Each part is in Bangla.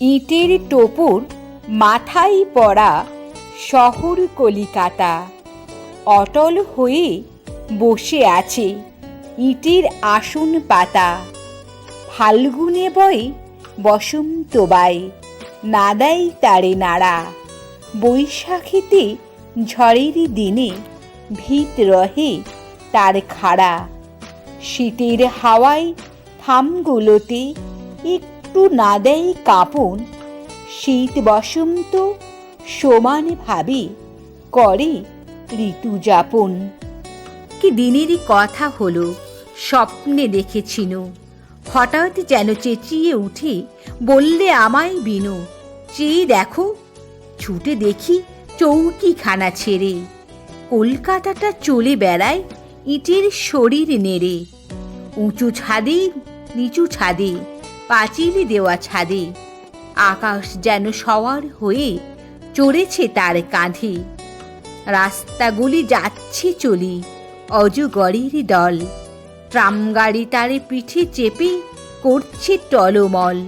ইটের টোপর মাথায় পড়া শহর কলিকাতা। অটল হয়ে বসে আছে ইটের আসন পাতা। ফাল্গুনে বয় বসন্ত বায় নাদাই তারে নাড়া। বৈশাখীতে ঝড়ের দিনে ভিত রহে তার খাড়া। শীতের হাওয়ায় থামগুলোতে একটু না দেয় কাঁপন। শীত বসন্ত সমানভাবে করে ঋতু যাপন। কি দিনেরই কথা হলো, স্বপ্নে দেখেছিল হঠাৎ যেন চেঁচিয়ে উঠে, বললে আমায় বিনু, চেয়ে দেখো, ছুটে দেখি চৌকিখানা ছেড়ে। কলকাতাটা চলে বেড়ায় ইটের শরীর নেড়ে, উঁচু ছাদে, নিচু ছাদে পাঁচিল দেওয়া ছাদে। আকাশ যেন সওয়ার হয়ে চড়েছে তার কাঁধে। রাস্তাগুলি যাচ্ছে চলি, অজগরের দল। ট্রাম গাড়ি তারে পিঠে চেপে করছে টলমল।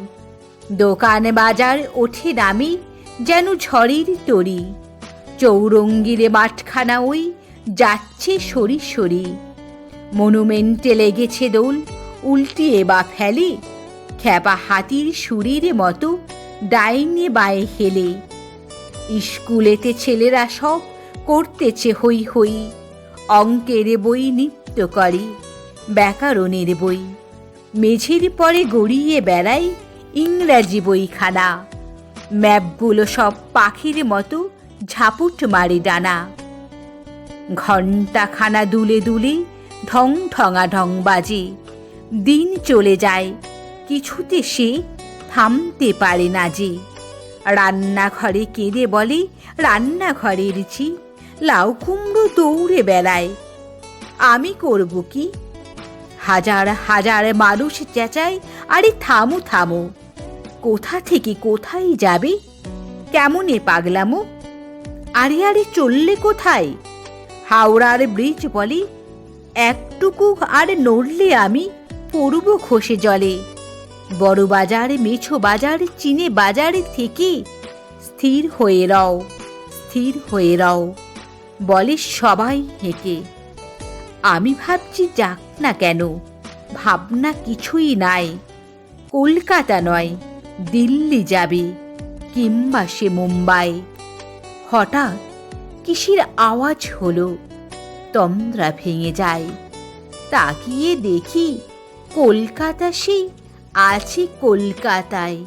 দোকান বাজার ওঠে নামে যেন ঝড়ের তরি। চৌরঙ্গিরে মাঠখানা ওই যাচ্ছে সরি সরি। মনুমেন্টে লেগেছে দোল উল্টিয়ে বা ফেলে খ্যাপা হাতির সুরির মতো ডাইনে বায়ে হেলে। স্কুলেতে ছেলেরা সব করতেছে হই হই। অঙ্কের বই নিত্য করে, ব্যাকরণের বই। মেঝের পরে গড়িয়ে বেড়ায় ইংরাজি বইখানা। ম্যাপগুলো সব পাখির মতো ঝাপুট মারে ডানা। ঘণ্টাখানা দুলে দুলে ঢং ঢঙা ঢং বাজে। দিন চলে যায় কিছুতে সে থামতে পারে না যে। রান্নাঘরে কেঁদে বলে, রান্নাঘরের ছি লাউ কুমড়ো দৌড়ে বেড়ায়। আমি করব কি? হাজার হাজার মানুষ চেঁচায়, আরে থামো থামো। কোথা থেকে কোথায় যাবে? কেমনে পাগলামো? আরে আরে চললে কোথায়? হাওড়ার ব্রিজ বলে, একটুকু আর নড়লে আমি পড়ব খসে জলে। বড় বাজার মেছো বাজার, চিনে বাজার থেকে স্থির হয়ে রও, স্থির হয়ে রও, বলে সবাই হেঁকে আমি ভাবছি যাক না কেন, ভাবনা কিছুই নাই। কলকাতা নয়, দিল্লি যাবে, কিংবা সে মুম্বাই। হঠাৎ কিসের আওয়াজ হলো, তন্দ্রা ভেঙে যায়। তাকিয়ে দেখি কলকাতা সেই আছে কলকাতায়।